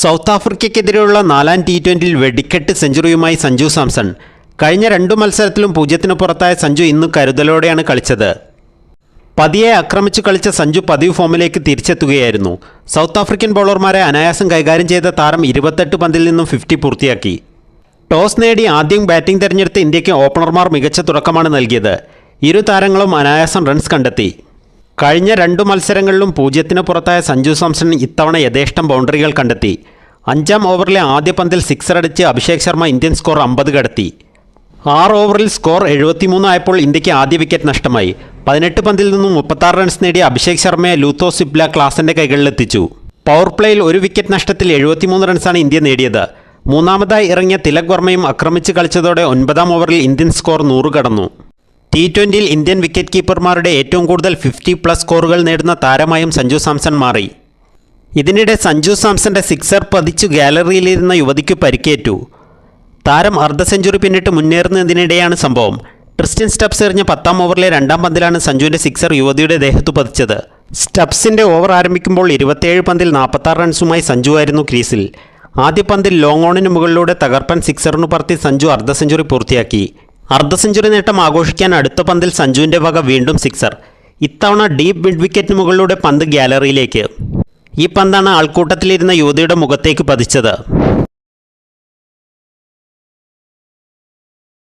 South ആഫ്രിക്കയ്ക്കെതിരെയുള്ള നാലാം T ട്വന്റിയിൽ വെടിക്കെട്ട് സെഞ്ചുറിയുമായി സഞ്ജു സാംസൺ. കഴിഞ്ഞ രണ്ടു മത്സരത്തിലും പൂജ്യത്തിന് പുറത്തായ സഞ്ജു ഇന്ന് കരുതലോടെയാണ് കളിച്ചത്. പതിയെ ആക്രമിച്ചു കളിച്ച സഞ്ജു പതിവ് ഫോമിലേക്ക് തിരിച്ചെത്തുകയായിരുന്നു. സൗത്ത് ആഫ്രിക്കൻ ബൗളർമാരെ അനായാസം കൈകാര്യം ചെയ്ത താരം ഇരുപത്തെട്ട് പന്തിൽ നിന്നും ഫിഫ്റ്റി പൂർത്തിയാക്കി. ടോസ് നേടി ആദ്യം ബാറ്റിംഗ് തെരഞ്ഞെടുത്ത ഇന്ത്യയ്ക്ക് ഓപ്പണർമാർ മികച്ച തുടക്കമാണ് നൽകിയത്. ഇരു താരങ്ങളും അനായാസം റൺസ് കണ്ടെത്തി. കഴിഞ്ഞ രണ്ടു മത്സരങ്ങളിലും പൂജ്യത്തിന് പുറത്തായ സഞ്ജു സാംസൺ ഇത്തവണ യഥേഷ്ടം ബൗണ്ടറികൾ കണ്ടെത്തി. അഞ്ചാം ഓവറിലെ ആദ്യ പന്തിൽ സിക്സർ അടിച്ച് അഭിഷേക് ശർമ്മ ഇന്ത്യൻ സ്കോർ അമ്പത് കടത്തി. ആറ് ഓവറിൽ സ്കോർ എഴുപത്തിമൂന്ന് ആയപ്പോൾ ഇന്ത്യയ്ക്ക് ആദ്യ വിക്കറ്റ് നഷ്ടമായി. പതിനെട്ട് പന്തിൽ നിന്നും മുപ്പത്താറ് റൺസ് നേടിയ അഭിഷേക് ശർമ്മയെ ലൂത്തോ സിബ്ല ക്ലാസിന്റെ കൈകളിലെത്തിച്ചു പവർ പ്ലേയിൽ ഒരു വിക്കറ്റ് നഷ്ടത്തിൽ എഴുപത്തിമൂന്ന് റൺസാണ് ഇന്ത്യ നേടിയത്. മൂന്നാമതായി ഇറങ്ങിയ തിലക് വർമ്മയും ആക്രമിച്ച് കളിച്ചതോടെ ഒൻപതാം ഓവറിൽ ഇന്ത്യൻ സ്കോർ നൂറ് കടന്നു. ടി ട്വന്റിയിൽ ഇന്ത്യൻ വിക്കറ്റ് കീപ്പർമാരുടെ ഏറ്റവും കൂടുതൽ ഫിഫ്റ്റി പ്ലസ് സ്കോറുകൾ നേടുന്ന താരമായും സഞ്ജു സാംസൺ മാറി. ഇതിനിടെ സഞ്ജു സാംസന്റെ സിക്സർ പതിച്ചു ഗാലറിയിലിരുന്ന യുവതിക്ക് പരിക്കേറ്റു. താരം അർദ്ധ സെഞ്ചുറി പിന്നിട്ട് മുന്നേറുന്നതിനിടെയാണ് സംഭവം. ട്രിസ്റ്റൻ സ്റ്റബ്സ് എറിഞ്ഞ പത്താം ഓവറിലെ രണ്ടാം പന്തിലാണ് സഞ്ജുവിന്റെ സിക്സർ യുവതിയുടെ ദേഹത്തു പതിച്ചത്. സ്റ്റെപ്സിന്റെ ഓവർ ആരംഭിക്കുമ്പോൾ ഇരുപത്തിയേഴ് പന്തിൽ നാൽപ്പത്താറ് റൺസുമായി സഞ്ജു ആയിരുന്നു ക്രീസിൽ ആദ്യ പന്തിൽ ലോങ് ഓണിന് മുകളിലൂടെ തകർപ്പൻ സിക്സറിനു പറത്തി സഞ്ജു അർദ്ധ സെഞ്ചുറി പൂർത്തിയാക്കി. അർദ്ധ സെഞ്ചുറി നേട്ടം ആഘോഷിക്കാൻ അടുത്ത പന്തിൽ സഞ്ജുവിന്റെ വക വീണ്ടും സിക്സർ. ഇത്തവണ ഡീപ്പ് മിഡ് വിക്കറ്റിന് മുകളിലൂടെ പന്ത് ഗ്യാലറിയിലേക്ക്. ഈ പന്താണ് ആൾക്കൂട്ടത്തിലിരുന്ന യുവതിയുടെ മുഖത്തേക്ക് പതിച്ചത്.